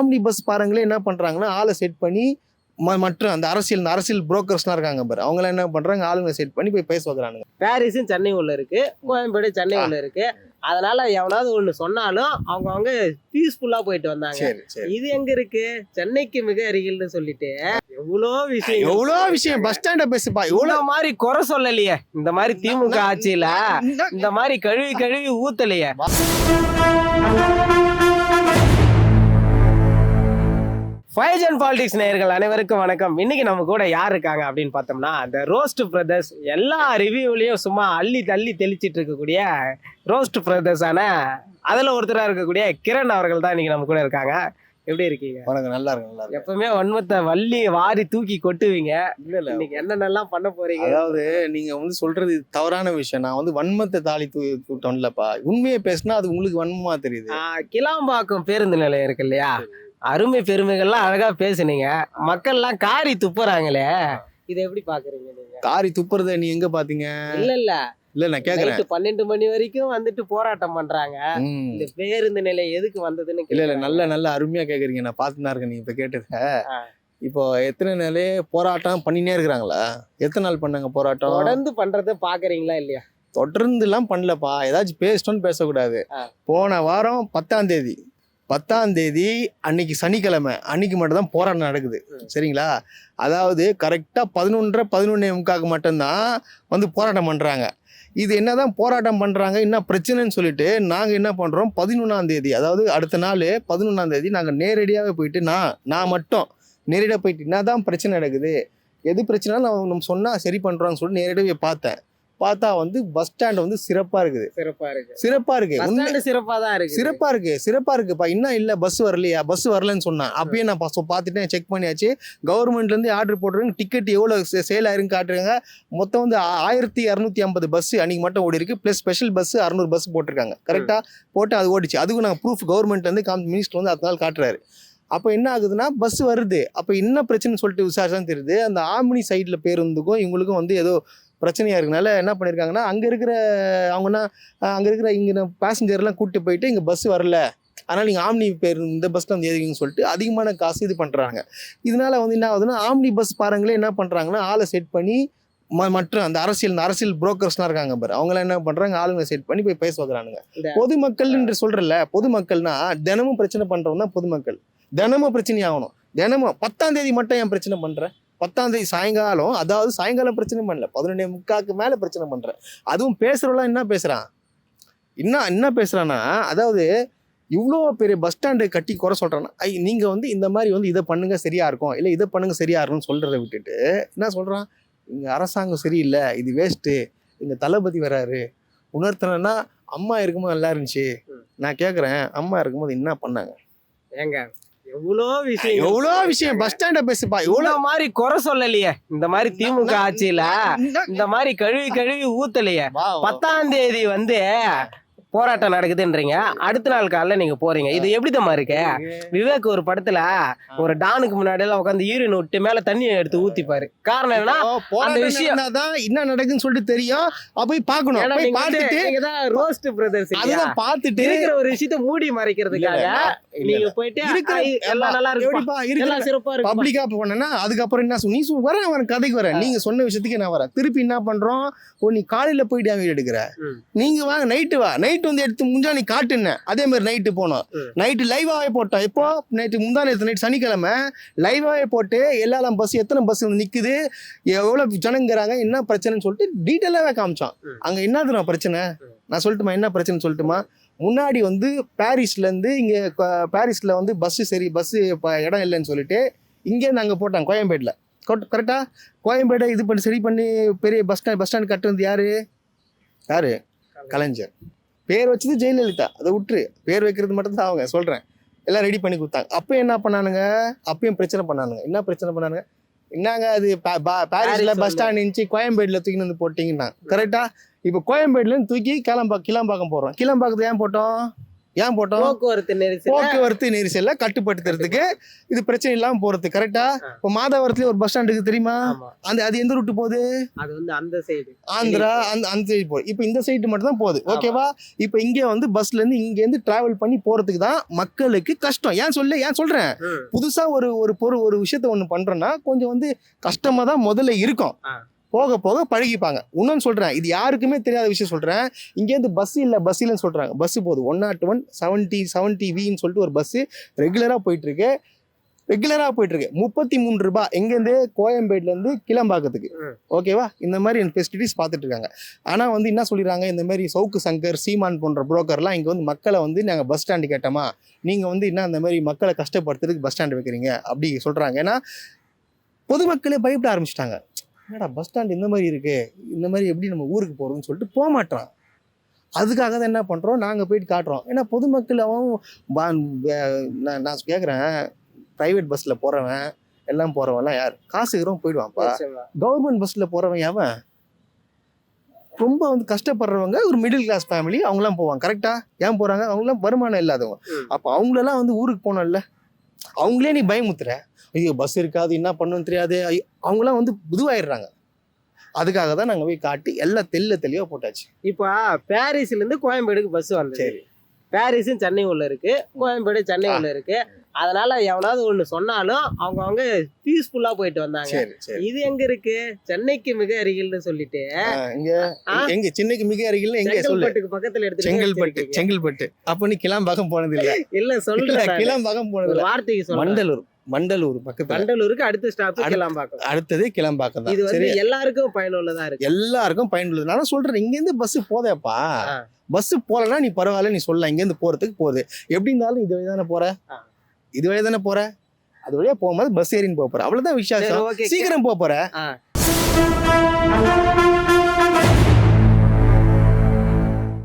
Omni bus பாருங்களே என்ன பண்றாங்கன்னா ஆளை செட் பண்ணி ம- மற்ற அந்த அரசியல் இந்த அரசியல் புரோக்கர்ஸ்லாம் இருக்காங்க பாரு. அவங்களாம் என்ன பண்றாங்க ஆளுங்க செட் பண்ணி போய் பேச வைக்கிறானுங்க. பாரிஸும் சென்னை உள்ள இருக்கு. கோயம்பேடு சென்னை உள்ள இருக்கு. அதனால எவனாவது ஒண்ணு சொன்னாலும் அவங்க அவங்க பீஸ்ஃபுல்லா போயிட்டு வந்தாங்க. இது எங்க இருக்கு? சென்னைக்கு மிக அருகில்னு சொல்லிட்டு எவ்வளோ விஷயம். எவ்வளோ விஷயம் பஸ் ஸ்டாண்ட பேசுப்பா. இவ்வளவு மாதிரி குறை சொல்லலையே. இந்த மாதிரி திமுக ஆட்சியில இந்த மாதிரி கழுவி கழுவி ஊத்தலையே. ஃபைஜன் பாலிடிக்ஸ் நேயர்கள் அனைவருக்கும் வணக்கம். இன்னைக்கு நம்ம கூட யார் இருக்காங்க அப்படின்னு பார்த்தோம்னா அந்த ரோஸ்ட் பிரதர்ஸ் எல்லா ரிவ்யூலையும் சும்மா அள்ளி தள்ளி தெளிச்சிட்டு இருக்கக்கூடிய ரோஸ்ட் பிரதர்ஸான அதில் ஒருத்தராக இருக்கக்கூடிய கிரண் அவர்கள் தான் இன்னைக்கு நம்ம கூட இருக்காங்க. எப்படி இருக்கீங்க? வணக்கம் நல்லா இருக்கு நல்லா இருக்கு எப்பவுமே வன்மத்தை வள்ளி வாரி தூக்கி கொட்டுவீங்க. இல்ல இல்ல. இன்னைக்கு என்னென்னலாம் பண்ண போறீங்க? அதாவது நீங்க வந்து சொல்றது தவறான விஷயம். நான் வந்து வன்மத்தை தாலி தூ தூட்டோம்லப்பா. உண்மையை பேசினா அது உங்களுக்கு வன்மமா தெரியுது. கிளாம்பாக்கம் பேருந்து நிலையம் இருக்கு இல்லையா? அருமை பெருமைகள்லாம் அழகா பேசுனீங்க. மக்கள்லாம் காரி துப்புறாங்களே. இதை எப்படி பாக்குறீங்க நீங்க? காரி துப்புறத நீ எங்க பாத்தீங்க? இல்ல இல்ல. இல்ல நான் கேக்குறேன். பன்னெண்டு மணி வரைக்கும் வந்துட்டு போராட்டம் பண்றாங்க. இந்த பேருந்து நிலையம் எதுக்கு வந்ததுன்னு இல்ல இல்ல. நல்ல நல்ல அருமையா கேக்குறீங்க. நான் பார்த்துதான் இருக்கேன். நீங்க இப்ப கேட்டத. ஆ. இப்போ எத்தனை நாளே போராட்டம் பண்ணினே இருக்கிறாங்களா? எத்தனை நாள் பண்ணாங்க போராட்டம்? தொடர்ந்து பண்றத பாக்குறீங்களா இல்லையா? தொடர்ந்து எல்லாம் பண்ணலப்பா. ஏதாச்சும் பேசிட்டோன்னு பேசக்கூடாது. போன வாரம் பத்தாம் தேதி பத்தாம் தேதி அன்னைக்கு சனிக்கிழமை அன்னைக்கு மட்டும் தான் போராட்டம் நடக்குது. சரிங்களா? அதாவது கரெக்டாக பதினொன்றரை பதினொன்னே முக்காக்கு மட்டும்தான் வந்து போராட்டம் பண்ணுறாங்க இது என்னதான் போராட்டம் பண்ணுறாங்க என்ன பிரச்சனைன்னு சொல்லிட்டு நாங்கள் என்ன பண்ணுறோம் பதினொன்றாம் தேதி அதாவது அடுத்த நாள் பதினொன்றாம் தேதி நாங்கள் நேரடியாகவே போயிட்டு நான் நான் மட்டும் நேரடியாக போயிட்டு என்னதான் பிரச்சனை நடக்குது? எது பிரச்சனைனாலும் நான் நம்ம சொன்னால் சரி பண்ணுறோன்னு சொல்லிட்டு நேரடியாக பார்த்தேன். பார்த்தா வந்து பஸ் ஸ்டாண்ட் வந்து சிறப்பாக இருக்குது. சிறப்பா இருக்கு. சிறப்பாக இருக்கு. சிறப்பா தான் இருக்கு சிறப்பா இருக்கு. சிறப்பா இருக்குப்பா. இன்னும் இல்ல பஸ் வரலையா. பஸ் வரலன்னு சொன்னான் அப்பயே நான் பார்த்துட்டேன் செக் பண்ணியாச்சு. கவர்மெண்ட்ல இருந்து ஆர்டர் போட்டுருங்க டிக்கெட் எவ்வளவு சேல் ஆயிருக்கு காட்டுறாங்க மொத்தம் வந்து ஆயிரத்தி இரநூத்தி ஐம்பது பஸ் அன்னைக்கு மட்டும் ஓடி இருக்கு. பிளஸ் ஸ்பெஷல் பஸ் அறுநூறு பஸ் போட்டிருக்காங்க. கரெக்டா போட்டு அது ஓடிச்சு. அதுக்கும் நாங்கள் ப்ரூஃப் கவர்மெண்ட்ல இருந்து காம் மினிஸ்டர் வந்து நாள் காட்டுறாரு. அப்போ என்ன ஆகுதுன்னா பஸ் வருது. அப்போ என்ன பிரச்சனைன்னு சொல்லிட்டு விசாரிச்சா தெரியுது. அந்த ஆம்னி சைடில் பேருந்துக்கும் இவங்களுக்கும் வந்து ஏதோ பிரச்சனையா இருக்கனால என்ன பண்ணியிருக்காங்கன்னா அங்கே இருக்கிற அவங்கன்னா அங்கே இருக்கிற இங்கே பேசஞ்சர்லாம் கூப்பிட்டு போயிட்டு இங்கே பஸ் வரல. அதனால் நீங்கள் ஆம்னி பேர் இந்த பஸ்ஸில் வந்து ஏறிங்கன்னு சொல்லிட்டு அதிகமான காசு இது பண்ணுறாங்க இதனால வந்து என்ன ஆகுதுன்னா ஆம்னி பஸ் பாருங்களே என்ன பண்ணுறாங்கன்னா ஆளை செட் பண்ணி ம- மற்ற அந்த அரசியல் அரசியல் புரோக்கர்ஸ்லாம் இருக்காங்க பாரு. அவங்களாம் என்ன பண்ணுறாங்க ஆளுங்க செட் பண்ணி போய் பேச வைக்கிறானுங்க. பொதுமக்கள் என்று சொல்றல பொதுமக்கள்னா தினமும் பிரச்சனை பண்றவங்க தான் பொதுமக்கள். தினமும் பிரச்சனை ஆகணும் தினமும் பத்தாம் தேதி மட்டும் ஏன் பிரச்சனை பண்ற? பத்தாம் தேதி சாயங்காலம் அதாவது சாயங்காலம் பிரச்சனை பண்ணல. பதினொன்னே முக்காக்கு மேல பிரச்சனை பண்ற. அதுவும் பேசுறவெல்லாம் என்ன பேசுறான் என்ன என்ன பேசுறான்னா அதாவது இவ்வளோ பெரிய பஸ் ஸ்டாண்டு கட்டி குறை சொல்றான்னா ஐ நீங்க வந்து இந்த மாதிரி வந்து இதை பண்ணுங்க சரியா இருக்கும். இல்லை இதை பண்ணுங்க சரியா இருக்கும்னு சொல்றதை விட்டுட்டு என்ன சொல்றான்? இங்க அரசாங்கம் சரியில்லை. இது வேஸ்ட்டு இங்க தளபதி வராரு. உணர்த்தனா அம்மா இருக்கும்போது நல்லா இருந்துச்சு. நான் கேக்குறேன். அம்மா இருக்கும்போது என்ன பண்ணாங்க? ஏங்க எவ்வளோ விஷயம் எவ்வளோ விஷயம்? பஸ் ஸ்டாண்ட பேசுப்பா இவ்வளவு மாதிரி குறை சொல்லலையே. இந்த மாதிரி திமுக ஆட்சியில இந்த மாதிரி கழுவி கழுவி ஊத்தலையே. பத்தாம் தேதி வந்து போராட்டம் நடக்குதுன்றீங்க. அடுத்த நாள் காலைல நீங்க போறீங்க. இது எப்படி தம்மா இருக்கு? விவேக் ஒரு படத்துல ஒரு டானுக்கு முன்னாடி எல்லாம் உட்காந்து யூரின் விட்டு மேல தண்ணியை எடுத்து ஊத்திப்பாரு. காரணம் என்னன்னா இப்போ போராட்டம் விஷயம்- நடந்தாதான் என்ன நடக்குதுன்னு சொல்லிட்டு தெரியும். போய் பார்க்கணும். போய் பார்த்துட்டு தான் ரோஸ்ட் பிரதர்ஸ் அதுதான் பார்த்துட்டு இருக்கிற ஒரு விஷயத்த மூடி மறைக்கிறதுக்காக நீங்க. போயிட்டு இருக்கிற- "ஐ, எல்லாம் நல்லா இருக்கு எல்லாம் சிறப்பா இருக்கு பப்ளிக்கா போனேன்னா அதுக்கப்புறம் என்ன நீ வரேன் வரேன் கதைக்கு வரேன் நீங்க சொன்ன விஷயத்துக்கு நான் வரேன். திருப்பி என்ன பண்றோம்? ஓ நீ காலையில போயிட்டு எடுக்கிற. நீங்க வாங்க நைட்டு வா. நைட்டு வந்து எடுத்து முடிஞ்சா நீ காட்டுன. அதே மாதிரி நைட்டு போனோம். நைட்டு லைவாவே போட்டோம். இப்போ நைட்டு முந்தா நேற்று நைட் சனிக்கிழமை லைவாவே போட்டு எல்லாரும் பஸ் எத்தனை பஸ் வந்து நிக்குது எவ்வளவு ஜனங்கிறாங்க என்ன பிரச்சனைன்னு சொல்லிட்டு டீட்டெயிலாவே காமிச்சோம் ம். அங்க என்ன பிரச்சனை. நான் சொல்லட்டுமா என்ன பிரச்சனை சொல்லட்டுமா? முன்னாடி வந்து பாரிஸ்ல இருந்து இங்க பாரிஸ்ல வந்து பஸ் சரி பஸ் இடம் இல்லைன்னு சொல்லிட்டு இங்கே நாங்க போட்டாங்க கோயம்பேடுல. கரெக்டா கோயம்பேடை இது பண்ணி சரி பண்ணி பெரிய பஸ் ஸ்டாண்ட் பஸ் ஸ்டாண்ட் கட்டுனது யாரு? யாரு? கலைஞர். பேர் வச்சது ஜெயலலிதா. அதை விட்டுரு. பேர் வைக்கிறது மட்டும் தான் அவங்க சொல்றேன். எல்லாம் ரெடி பண்ணி கொடுத்தாங்க. அப்போ என்ன பண்ணானுங்க? அப்பயும் பிரச்சனை பண்ணானுங்க. என்ன பிரச்சனை பண்ணானுங்க? என்னங்க அது? பாரிஸ்ல பாரிஸ் பஸ் ஸ்டாண்ட் இருந்துச்சு கோயம்பேடுல தூக்கி வந்து போட்டீங்கன்னா. கரெக்டா இப்போ கோயம்பேடுல இருந்து தூக்கி கிளம்பா கிளம்பாக்கம் போடுறோம் கிளம்பாக்கத்துல ஏன் போட்டோம்? ஏன் போட்டோம்? போக்குவரத்து நெரிசல் போக்குவரத்து நெரிசல்ல கட்டுப்படுத்துறதுக்கு இது பிரச்சனை இல்லாம போறது கரெக்டா. இப்போ மாதவரத்துல ஒரு பஸ் ஸ்டாண்டுக்கு தெரியுமா? அந்த அது எந்த ரூட்டு போகுது? அது வந்து அந்த சைடு ஆந்திரா அந்த அந்த சைடு போகுது. இப்போ இந்த சைடு மட்டும் தான் போகுது. ஓகேவா இப்போ இங்கே வந்து பஸ்ல இருந்து இங்க இருந்து டிராவல் பண்ணி போறதுக்கு தான் மக்களுக்கு கஷ்டம். ஏன் சொல்ல ஏன் சொல்றேன்? புதுசா ஒரு ஒரு பொருள் ஒரு விஷயத்த ஒண்ணு பண்றேன்னா கொஞ்சம் வந்து கஷ்டமா தான் முதல்ல இருக்கும். போக போக பழகிப்பாங்க. இன்னொன்னு சொல்றேன். இது யாருக்குமே தெரியாத விஷயம் சொல்றேன். இங்கேருந்து பஸ் இல்ல பஸ் இல்லைன்னு சொல்றாங்க. பஸ் போகுது. One nought one seventy seventy வின்னு சொல்லிட்டு ஒரு பஸ் ரெகுலரா போயிட்டு இருக்கு ரெகுலரா போயிட்டு இருக்கு முப்பத்தி மூணு ரூபாய் எங்கேருந்து கோயம்பேடுல இருந்து கிளம்பாக்கத்துக்கு. ஓகேவா இந்த மாதிரி ஃபெசிலிட்டிஸ் பார்த்துட்டு இருக்காங்க ஆனா வந்து என்ன சொல்லிடுறாங்க? இந்த மாதிரி சவுக்கு சங்கர் சீமான் போன்ற புரோக்கர்லாம் இங்க வந்து மக்களை வந்து நாங்க பஸ் ஸ்டாண்டு கேட்டோமா? நீங்க வந்து என்ன இந்த மாதிரி மக்களை கஷ்டப்படுத்துறதுக்கு பஸ் ஸ்டாண்டு வைக்கிறீங்க? அப்படி சொல்றாங்க. ஏன்னா பொதுமக்களே பயப்பட ஆரம்பிச்சிட்டாங்க. என்னடா பஸ் ஸ்டாண்ட் இந்த மாதிரி இருக்கு? இந்த மாதிரி எப்படி நம்ம ஊருக்கு போறதுன்னு சொல்லிட்டு போக மாட்டோம் அதுக்காக தான் என்ன பண்றோம்? நாங்க போயிட்டு காட்டுறோம். ஏன்னா பொதுமக்கள் அவன் நான் நான் கேட்குறேன் ப்ரைவேட் பஸ்ல போறவன் எல்லாம் போறவன்லாம் யார்? காசு இருக்கிறவன் போயிடுவான்ப்பா. கவர்மெண்ட் பஸ்ல போறவன் எவன்? ரொம்ப வந்து கஷ்டப்படுறவங்க ஒரு மிடில் கிளாஸ் ஃபேமிலி அவங்களாம் போவாங்க. கரெக்டா ஏன் போறாங்க? அவங்களாம் வருமானம் இல்லாதவங்க. அப்போ அவங்களெல்லாம் வந்து ஊருக்கு போனோம்ல அவங்களே நீ பயமுத்துற. ஐயோ பஸ் இருக்காது என்ன பண்ணணும்னு தெரியாது. ஐயோ, அவங்களாம் வந்து இதுவாயிடுறாங்க அதுக்காக தான் நாங்கள் போய் காட்டி எல்லாம் தெல்ல தெளிவாக போட்டாச்சு. இப்போ பாரிஸ்ல இருந்து கோயம்பேடுக்கு பஸ் வந்தது. சரி. பாரிஸும் சென்னை உள்ள இருக்கு. கோயம்பேடு சென்னை உள்ள இருக்கு. அதனால எவனாவது ஒண்ணு சொன்னாலும் அவங்க அவங்க பீஸ்ஃபுல்லா போயிட்டு வந்தாங்க. இது எங்க இருக்கு? சென்னைக்கு மிக அருகில்னு சொல்லிட்டு? எங்க சென்னைக்கு மிக அருகில் எங்க செங்கல்பட்டுக்கு பக்கத்துல எடுத்து செங்கல்பட்டு செங்கல்பட்டு. அப்ப நீ கிளாம்பாக்கம் போனது இல்ல இல்ல நானு. கிளாம்பாக்கம் போனது வார்த்தைக்கு மண்டலூர். மண்டலூர் பக்கத்துல. வண்டலூருக்கு அடுத்த ஸ்டாப் கிளம்பாக்கம். அடுத்தது கிளம்பாக்கம் இது வந்து சரி. எல்லாருக்கும் பயனுள்ளதா இருக்கு. எல்லாருக்கும் பயனுள்ளது. நான் சொல்றேன் இங்க இருந்து பஸ் போதேப்பா. பஸ் போலனா நீ பரவாயில்ல நீ சொல்லலாம். இங்க இருந்து போறதுக்கு போகுது. எப்படி இருந்தாலும் இது வழி தானே போற. இது வழியா தானே போற? அது வழியா போகும்போது பஸ் ஏறின்னு போற. அவ்வளவுதான் ஓகே சீக்கிரம் போக போற.